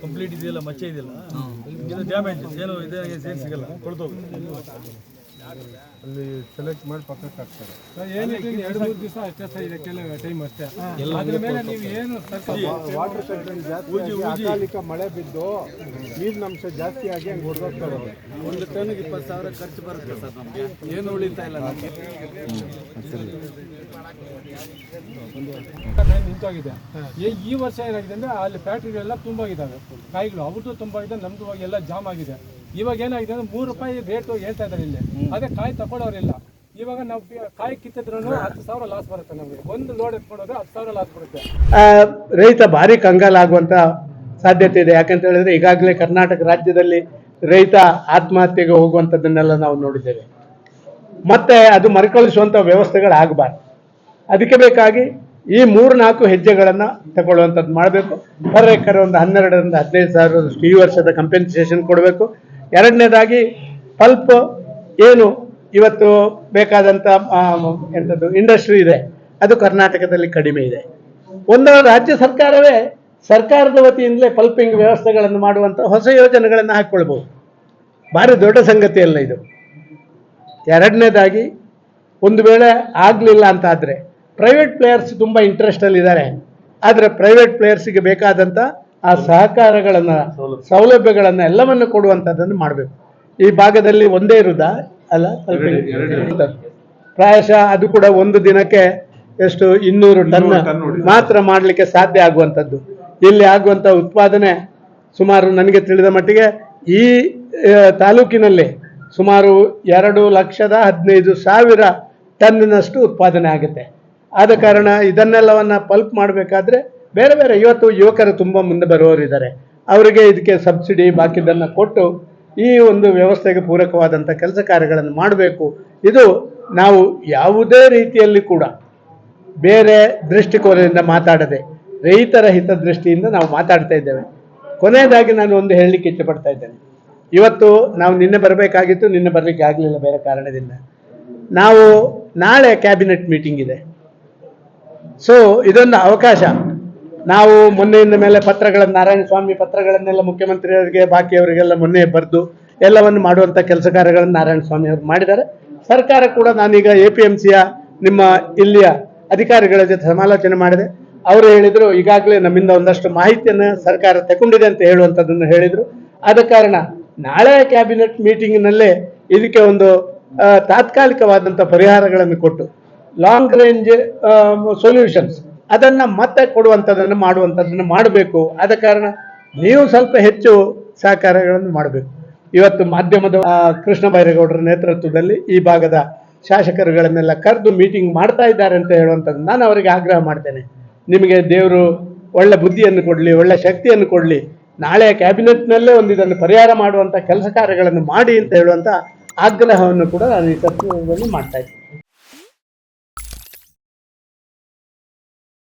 Complete ಇದೆಯಲ್ಲ ಮಚ್ಚೆ ಇದೆಯಲ್ಲ? ಇದು ಡ್ಯಾಮೇಜ್ ಏನು ಇದೆ ಸೇರಿಸಿಗಲ್ಲ ಸಿಗಲ್ಲ ಕೊಳ್ತೋಗುತ್ತೆ ಅಲ್ಲಿ ಸೆಲೆಕ್ಟ್ ಮಾಡಿ ಪಕ್ಕಕ್ಕೆ ಹಾಕ್ತಾರೆ. ಏನಿದೆ ಎರಡು ಮೂರು ದಿವಸ ಅಷ್ಟೇ ಸರ್ ಇದಕ್ಕೆಲ್ಲ ಟೈಮ್ ಅಷ್ಟೇ. ಅದ್ರ ಮೇಲೆ ನೀವು ಏನು ವಾಟರ್ ಸೆಂಟ್ರಲ್ಲಿ ಜಾಸ್ತಿ ಅಕಾಲಿಕ ಮಳೆ ಬಿದ್ದು ನೀರಿನ ಅಂಶ ಜಾಸ್ತಿ ಆಗಿ ಹಂಗೆ ಹೊಡೆದೋಗ್ತಾ ಇರೋದು. ಒಂದು ಟನ್ಗೆ ಇಪ್ಪತ್ತು ಸಾವಿರ ಖರ್ಚು ಬರುತ್ತೆ ಸರ್ ನಮಗೆ. ಏನು ಉಳಿತಾ ಇಲ್ಲ ನಮಗೆ. ಟೈಮ್ ನಿಂತೋಗಿದೆ. ಈ- ಈ ವರ್ಷ ಏನಾಗಿದೆ ಅಂದ್ರೆ ಅಲ್ಲಿ ಫ್ಯಾಕ್ಟ್ರಿಗಳೆಲ್ಲ ತುಂಬೋಗಿದ್ದಾವೆ. ಕಾಯಿಗಳು ಅವ್ರದ್ದು ತುಂಬೋಗಿದೆ ನಮ್ದು ಹೋಗಿ ಎಲ್ಲ ಜಾಮ್ ಆಗಿದೆ. ಇವಾಗ ಏನಾಗಿದೆ ಅಂದ್ರೆ ಮೂರು ರೂಪಾಯಿ ರೇಟ್ ಹೇಳ್ತಾ ಇದ್ದಾರೆ ಇಲ್ಲಿ. ಅದೇ ಕಾಯಿ ತಗೊಳ್ಳೋರಿಲ್ಲ ಇವಾಗ ನಾವು ಕಾಯಿ ಕಿತ್ತಿದ್ರು ಹತ್ತು ಸಾವಿರ ಲಾಸ್ ಬರುತ್ತೆ ನಮಗೆ. ಒಂದು ಲೋಡ್ ಎತ್ಕೊಂಡೋದ್ರೆ ಹತ್ತು ಸಾವಿರ ಲಾಸ್ ಬರುತ್ತೆ. ರೈತ ಭಾರಿ ಕಂಗಾಲಾಗುವಂತ ಸಾಧ್ಯತೆ ಇದೆ. ಯಾಕಂತ ಹೇಳಿದ್ರೆ ಈಗಾಗಲೇ ಕರ್ನಾಟಕ ರಾಜ್ಯದಲ್ಲಿ ರೈತ ಆತ್ಮಹತ್ಯೆಗೆ ಹೋಗುವಂಥದ್ದನ್ನೆಲ್ಲ ನಾವು ನೋಡಿದ್ದೇವೆ. ಮತ್ತೆ ಅದು ಮರುಕಳಿಸುವಂಥ ವ್ಯವಸ್ಥೆಗಳಾಗಬಾರ್ದು. ಅದಕ್ಕೆ ಬೇಕಾಗಿ ಈ ಮೂರು ನಾಲ್ಕು ಹೆಜ್ಜೆಗಳನ್ನು ತಗೊಳ್ಳುವಂಥದ್ದು ಮಾಡಬೇಕು. ಪರ್ ಎಕರೆ ಒಂದು ಹನ್ನೆರಡರಿಂದ ಹದಿನೈದು ಸಾವಿರದಷ್ಟು ಈ ವರ್ಷದ ಕಂಪೆನ್ಸೇಷನ್ ಕೊಡಬೇಕು. ಎರಡನೇದಾಗಿ ಪಲ್ಪ್ ಏನು ಇವತ್ತು ಬೇಕಾದಂಥ ಎಂಥದ್ದು ಇಂಡಸ್ಟ್ರಿ ಇದೆ. ಅದು ಕರ್ನಾಟಕದಲ್ಲಿ ಕಡಿಮೆ ಇದೆ. ಒಂದು ರಾಜ್ಯ ಸರ್ಕಾರವೇ ಸರ್ಕಾರದ ವತಿಯಿಂದಲೇ ಪಲ್ಪಿಂಗ್ ವ್ಯವಸ್ಥೆಗಳನ್ನು ಮಾಡುವಂಥ ಹೊಸ ಯೋಜನೆಗಳನ್ನು ಹಾಕ್ಕೊಳ್ಬೋದು. ಭಾರಿ ದೊಡ್ಡ ಸಂಗತಿ ಅಲ್ಲ ಇದು. ಎರಡನೇದಾಗಿ ಒಂದು ವೇಳೆ ಆಗಲಿಲ್ಲ ಅಂತಾದರೆ ಪ್ರೈವೇಟ್ ಪ್ಲೇಯರ್ಸ್ ತುಂಬ ಇಂಟ್ರೆಸ್ಟಲ್ಲಿದ್ದಾರೆ ಆದರೆ ಪ್ರೈವೇಟ್ ಪ್ಲೇಯರ್ಸಿಗೆ ಬೇಕಾದಂಥ ಆ ಸಹಕಾರಗಳನ್ನು ಸೌಲಭ್ಯಗಳನ್ನು ಎಲ್ಲವನ್ನು ಕೊಡುವಂಥದ್ದನ್ನು ಮಾಡಬೇಕು. ಈ ಭಾಗದಲ್ಲಿ ಒಂದೇ ಇರುದಾ? ಅಲ್ಲ ಪ್ರಾಯಶಃ ಅದು ಕೂಡ ಒಂದು ದಿನಕ್ಕೆ ಎಷ್ಟು? ಇನ್ನೂರು ಟನ್ ಮಾತ್ರ ಮಾಡಲಿಕ್ಕೆ ಸಾಧ್ಯ ಆಗುವಂಥದ್ದು ಇಲ್ಲಿ ಆಗುವಂಥ ಉತ್ಪಾದನೆ ಸುಮಾರು ನನಗೆ ತಿಳಿದ ಮಟ್ಟಿಗೆ ಈ ತಾಲೂಕಿನಲ್ಲಿ ಸುಮಾರು ಎರಡು ಲಕ್ಷದ ಹದಿನೈದು ಸಾವಿರ ಟನ್ನಿನಷ್ಟು ಉತ್ಪಾದನೆ ಆಗುತ್ತೆ. ಆದ ಕಾರಣ ಇದನ್ನೆಲ್ಲವನ್ನ ಪಲ್ಪ್ ಮಾಡಬೇಕಾದ್ರೆ ಬೇರೆ ಬೇರೆ ಇವತ್ತು ಯುವಕರು ತುಂಬ ಮುಂದೆ ಬರುವವರಿದ್ದಾರೆ ಅವರಿಗೆ ಇದಕ್ಕೆ ಸಬ್ಸಿಡಿ ಬಾಕಿದ್ದನ್ನು ಕೊಟ್ಟು ಈ ಒಂದು ವ್ಯವಸ್ಥೆಗೆ ಪೂರಕವಾದಂಥ ಕೆಲಸ ಕಾರ್ಯಗಳನ್ನು ಮಾಡಬೇಕು. ಇದು ನಾವು ಯಾವುದೇ ರೀತಿಯಲ್ಲಿ ಕೂಡ ಬೇರೆ ದೃಷ್ಟಿಕೋನದಿಂದ ಮಾತಾಡದೆ ರೈತರ ಹಿತದೃಷ್ಟಿಯಿಂದ ನಾವು ಮಾತಾಡ್ತಾ ಇದ್ದೇವೆ. ಕೊನೆಯದಾಗಿ ನಾನು ಒಂದು ಹೇಳಲಿಕ್ಕೆ ಇಷ್ಟಪಡ್ತಾ ಇದ್ದೇನೆ. ಇವತ್ತು ನಾವು ನಿನ್ನೆ ಬರಬೇಕಾಗಿತ್ತು, ನಿನ್ನೆ ಬರಲಿಕ್ಕೆ ಆಗಲಿಲ್ಲ ಬೇರೆ ಕಾರಣದಿಂದ. ನಾವು ನಾಳೆ ಕ್ಯಾಬಿನೆಟ್ ಮೀಟಿಂಗ್ ಇದೆ. ಸೊ ಇದೊಂದು ಅವಕಾಶ. ನಾವು ಮೊನ್ನೆಯಿಂದ ಮೇಲೆ ಪತ್ರಗಳನ್ನು, ನಾರಾಯಣ ಸ್ವಾಮಿ ಪತ್ರಗಳನ್ನೆಲ್ಲ ಮುಖ್ಯಮಂತ್ರಿಯವರಿಗೆ, ಬಾಕಿಯವರಿಗೆಲ್ಲ ಮೊನ್ನೆ ಬರೆದು ಎಲ್ಲವನ್ನು ಮಾಡುವಂಥ ಕೆಲಸ ಕಾರ್ಯಗಳನ್ನು ನಾರಾಯಣ ಸ್ವಾಮಿ ಅವರು ಮಾಡಿದ್ದಾರೆ. ಸರ್ಕಾರ ಕೂಡ ನಾನೀಗ ಎ ಪಿ ಎಂ ಸಿಯ ನಿಮ್ಮ ಇಲ್ಲಿಯ ಅಧಿಕಾರಿಗಳ ಜೊತೆ ಸಮಾಲೋಚನೆ ಮಾಡಿದೆ. ಅವರು ಹೇಳಿದರು, ಈಗಾಗಲೇ ನಮ್ಮಿಂದ ಒಂದಷ್ಟು ಮಾಹಿತಿಯನ್ನು ಸರ್ಕಾರ ತಗೊಂಡಿದೆ ಅಂತ ಹೇಳುವಂಥದ್ದನ್ನು ಹೇಳಿದರು. ಆದ ಕಾರಣ ನಾಳೆ ಕ್ಯಾಬಿನೆಟ್ ಮೀಟಿಂಗ್ನಲ್ಲೇ ಇದಕ್ಕೆ ಒಂದು ತಾತ್ಕಾಲಿಕವಾದಂಥ ಪರಿಹಾರಗಳನ್ನು ಕೊಟ್ಟು ಲಾಂಗ್ ರೇಂಜ್ ಸೊಲ್ಯೂಷನ್ಸ್ ಅದನ್ನು ಮತ್ತೆ ಕೊಡುವಂಥದ್ದನ್ನು ಮಾಡುವಂಥದ್ದನ್ನು ಮಾಡಬೇಕು. ಆದ ಕಾರಣ ನೀವು ಸ್ವಲ್ಪ ಹೆಚ್ಚು ಸಹಕಾರಗಳನ್ನು ಮಾಡಬೇಕು. ಇವತ್ತು ಮಾಧ್ಯಮದ ಕೃಷ್ಣ ಬೈರೇಗೌಡರ ನೇತೃತ್ವದಲ್ಲಿ ಈ ಭಾಗದ ಶಾಸಕರುಗಳನ್ನೆಲ್ಲ ಕರೆದು ಮೀಟಿಂಗ್ ಮಾಡ್ತಾ ಇದ್ದಾರೆ ಅಂತ ಹೇಳುವಂಥದ್ದು ನಾನು ಅವರಿಗೆ ಆಗ್ರಹ ಮಾಡ್ತೇನೆ. ನಿಮಗೆ ದೇವರು ಒಳ್ಳೆ ಬುದ್ಧಿಯನ್ನು ಕೊಡಲಿ, ಒಳ್ಳೆ ಶಕ್ತಿಯನ್ನು ಕೊಡಲಿ, ನಾಳೆ ಕ್ಯಾಬಿನೆಟ್ನಲ್ಲೇ ಒಂದು ಇದನ್ನು ಪರಿಹಾರ ಮಾಡುವಂಥ ಕೆಲಸ ಕಾರ್ಯಗಳನ್ನು ಮಾಡಿ ಅಂತ ಹೇಳುವಂಥ ಆಗ್ರಹವನ್ನು ಕೂಡ ನಾನು ಈ ಸಂದರ್ಭದಲ್ಲಿ ಮಾಡ್ತಾ ಇದ್ದೀನಿ.